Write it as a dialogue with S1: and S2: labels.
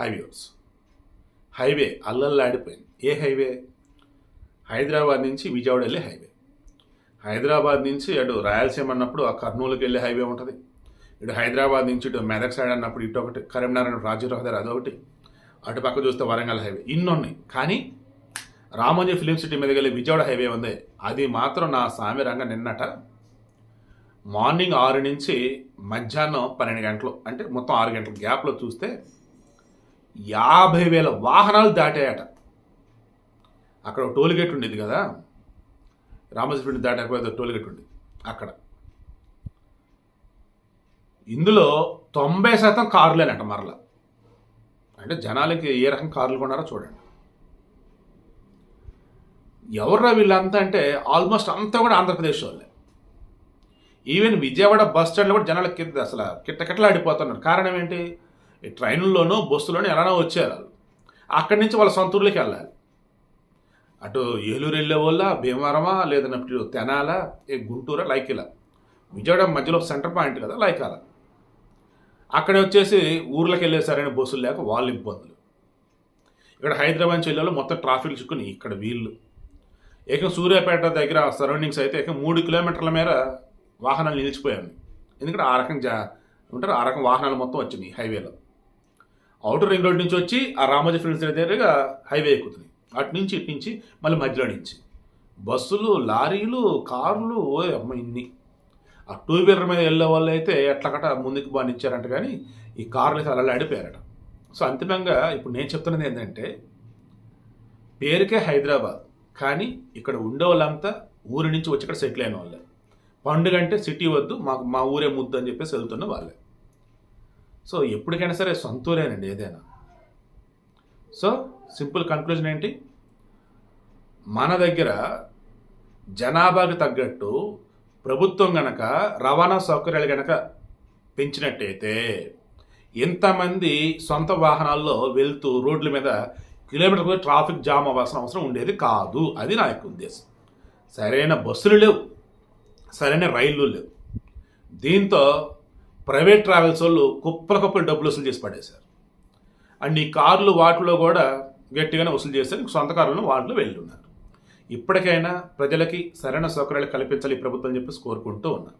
S1: Highways highway అల్లల్లాడిపోయింది ఏ highway? Hyderabad నుంచి విజయవాడ వెళ్ళే హైవే. హైదరాబాద్ నుంచి అటు రాయలసీమ అన్నప్పుడు ఆ కర్నూలుకి వెళ్ళే హైవే ఉంటుంది. ఇటు హైదరాబాద్ నుంచి ఇటు మెదక్ సైడ్ అన్నప్పుడు ఇటు ఒకటి కరీంనగర్ రాజీవ్ రహదారి అదొకటి. అటు పక్క చూస్తే వరంగల్ హైవే. ఇన్ని ఉన్నాయి కానీ రామోజీ ఫిలిం సిటీ మీద వెళ్ళే విజయవాడ హైవే ఉంది. అది మాత్రం నా సామి రంగ నిన్నట మార్నింగ్ ఆరు నుంచి మధ్యాహ్నం పన్నెండు గంటలు. అంటే మొత్తం ఆరు గంటల గ్యాప్లో చూస్తే యాభై వేల వాహనాలు దాటాయట. అక్కడ ఒక టోల్ గేట్ ఉండేది కదా? రామోజీ దాటకపోతే టోల్ గేట్ ఉండేది అక్కడ. ఇందులో తొంభై శాతం కార్లేనట మరలా. అంటే జనాలకి ఏ రకం కార్లు కొన్నారో చూడండి. ఎవర్రా వీళ్ళంతా అంటే ఆల్మోస్ట్ అంతా కూడా ఆంధ్రప్రదేశ్ వాళ్ళే. ఈవెన్ విజయవాడ బస్ స్టాండ్లో కూడా జనాలు కింద అసలు కిట్టకిట్టలాడిపోతున్నారు కారణం ఏంటి? ట్రైన్లోనో బస్సులోనూ ఎలానో వచ్చారు అక్కడి నుంచి వాళ్ళ సొంత ఊర్లోకి వెళ్ళాలి. అటు ఏలూరు వెళ్ళే వాళ్ళ భీమవరమా లేదన్నప్పుడు ఇటు తెనాల ఏ గుంటూరా లైక్ ఇలా విజయవాడ మధ్యలో సెంటర్ పాయింట్ కదా లైక్ అలా అక్కడ వచ్చేసి ఊర్లోకి వెళ్ళేసారని బస్సులు లేక వాళ్ళు ఇబ్బందులు. ఇక్కడ హైదరాబాద్ నుంచి వెళ్ళే మొత్తం ట్రాఫిక్ చిక్కుని ఇక్కడ వీళ్ళు. ఏకం సూర్యాపేట దగ్గర సరౌండింగ్స్ అయితే ఏకం మూడు కిలోమీటర్ల మేర వాహనాలు నిలిచిపోయాయి. ఎందుకంటే ఆ రకం జా ఉంటారు ఆ రకం వాహనాలు మొత్తం వచ్చినాయి హైవేలో. అవుటర్ రింగ్ రోడ్ నుంచి వచ్చి ఆ రామోజీ ఫిల్మ్స్ దగ్గరగా హైవే ఎక్కుతుంది. అటు నుంచి ఇటు నుంచి మళ్ళీ మధ్యలో నుంచి. బస్సులు లారీలు కార్లు ఓ అమ్మ ఇన్ని. ఆ టూ వీలర్ మీద వెళ్ళే వాళ్ళు అయితే ఎట్లకట ముందుకు బానిచ్చారంట కానీ ఈ కార్లు అయితే అలా ఆడిపోయారట. సో అంతిమంగా ఇప్పుడు నేను చెప్తున్నది ఏంటంటే పేరుకే హైదరాబాద్ కానీ ఇక్కడ ఉండే వాళ్ళంతా ఊరి నుంచి వచ్చి ఇక్కడ సెటిల్ అయిన వాళ్ళే. పండుగ అంటే సిటీ వద్దు మాకు మా ఊరే ముద్దు అని చెప్పేసి వెళ్తున్న వాళ్ళే. సో ఎప్పటికైనా సరే సొంతూరేనండి ఏదైనా. సో సింపుల్ కన్క్లూజన్ ఏంటి? మన దగ్గర జనాభాకి తగ్గట్టు ప్రభుత్వం గనక రవాణా సౌకర్యాలు గనక పెంచినట్టయితే ఇంతమంది సొంత వాహనాల్లో వెళ్తూ రోడ్ల మీద కిలోమీటర్ ట్రాఫిక్ జామ్ అవ్వాల్సిన అవసరం ఉండేది కాదు. అది నా యొక్క ఉద్దేశం. సరైన బస్సులు లేవు. సరైన రైళ్ళు లేవు. దీంతో ప్రైవేట్ ట్రావెల్స్ వాళ్ళు కుప్పల కుప్పలు డబ్బులు వసూలు చేసి పడేశారు. అండ్ ఈ కార్లు వాటిలో కూడా గట్టిగానే వసూలు చేస్తారు సొంత కారులను వాటిలో వెళ్ళి ఉన్నారు ఇప్పటికైనా ప్రజలకి సరైన సౌకర్యాలు కల్పించాలి ఈ ప్రభుత్వం చెప్పేసి కోరుకుంటూ ఉన్నారు.